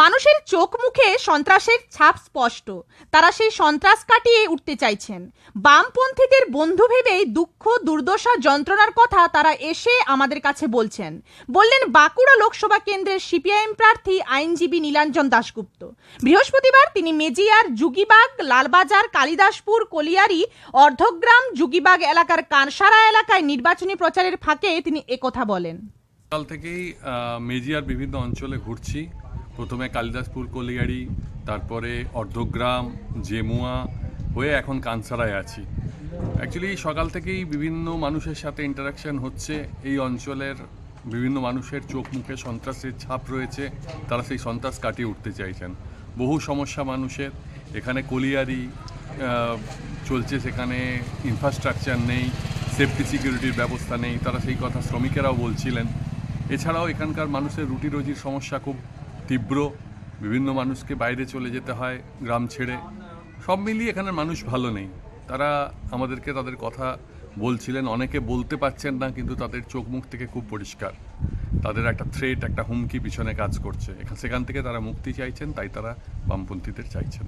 মানুষের চোখ মুখে সন্ত্রাসের ছাপ স্পষ্ট। তারা সেই সন্ত্রাস কাটিয়ে উঠতে চাইছেন। বামপন্থীদের বন্ধু ভেবেই দুঃখ, দুর্দশা, যন্ত্রণার কথা তারা এসে আমাদের কাছে বলছেন। বললেন, বাঁকুড়া লোকসভা কেন্দ্রের সিপিআইএম প্রার্থী আইনজীবী নীলাঞ্জন দাশগুপ্ত। বৃহস্পতিবার তিনি মেজিয়ার, যুগিবাগ, লালবাজার, কালিদাসপুর, কলিয়ারি, অর্ধগ্রাম, যুগিবাগ এলাকার কানসারা এলাকায় নির্বাচনী প্রচারের ফাঁকে তিনি একথা বলেন। কাল থেকেই মেজিয়ার বিভিন্ন অঞ্চলে ঘুরছি। প্রথমে কালিদাসপুর কলিয়ারি তারপরে অর্ধগ্রাম, জেমুয়া হয়ে এখন কানসারায় আছি। অ্যাকচুয়ালি সকাল থেকেই বিভিন্ন মানুষের সাথে ইন্টারাকশন হচ্ছে। এই অঞ্চলের বিভিন্ন মানুষের চোখ মুখে সন্ত্রাসের ছাপ রয়েছে। তারা সেই সন্ত্রাস কাটিয়ে উঠতে চাইছেন। বহু সমস্যা মানুষের। এখানে কলিয়ারি চলছে সেখানে ইনফ্রাস্ট্রাকচার নেই সেফটি সিকিউরিটির ব্যবস্থা নেই। তারা সেই কথা শ্রমিকেরাও বলছিলেন। এছাড়াও এখানকার মানুষের রুটি রুজির সমস্যা খুব তীব্র, বিভিন্ন মানুষকে বাইরে চলে যেতে হয়, গ্রাম ছেড়ে। সব মিলিয়ে এখানের মানুষ ভালো নেই। তারা আমাদেরকে তাদের কথা বলছিলেন, অনেকে বলতে পারছেন না, কিন্তু তাদের চোখ মুখ থেকে খুব পরিষ্কার। তাদের একটা থ্রেট একটা হুমকি পিছনে কাজ করছে। এখান, সেখান থেকে তারা মুক্তি চাইছেন, তাই তারা বামপন্থীদের চাইছেন।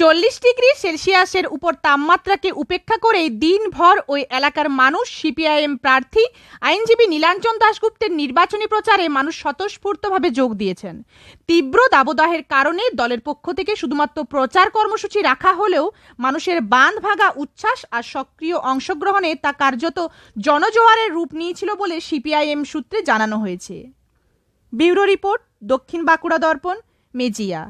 চল্লিশ ডিগ্রি সেলসিয়াসের উপর তাপমাত্রাকে উপেক্ষা করে দিনভর ওই এলাকার মানুষ, সিপিআইএম প্রার্থী, আইনজীবী নীলাঞ্জন দাশগুপ্তের নির্বাচনী প্রচারে মানুষ স্বতঃস্ফূর্তভাবে যোগ দিয়েছেন। তীব্র দাবদাহের কারণে দলের পক্ষ থেকে শুধুমাত্র প্রচার কর্মসূচি রাখা হলেও মানুষের বাঁধ ভাঙা উচ্ছ্বাস আর সক্রিয় অংশগ্রহণে তা কার্যত জনজোয়ারের রূপ নিয়েছিল বলে সিপিআইএম সূত্রে জানানো হয়েছে। ব্যুরো রিপোর্ট, দক্ষিণ বাঁকুড়া দর্পণ, মেজিয়া।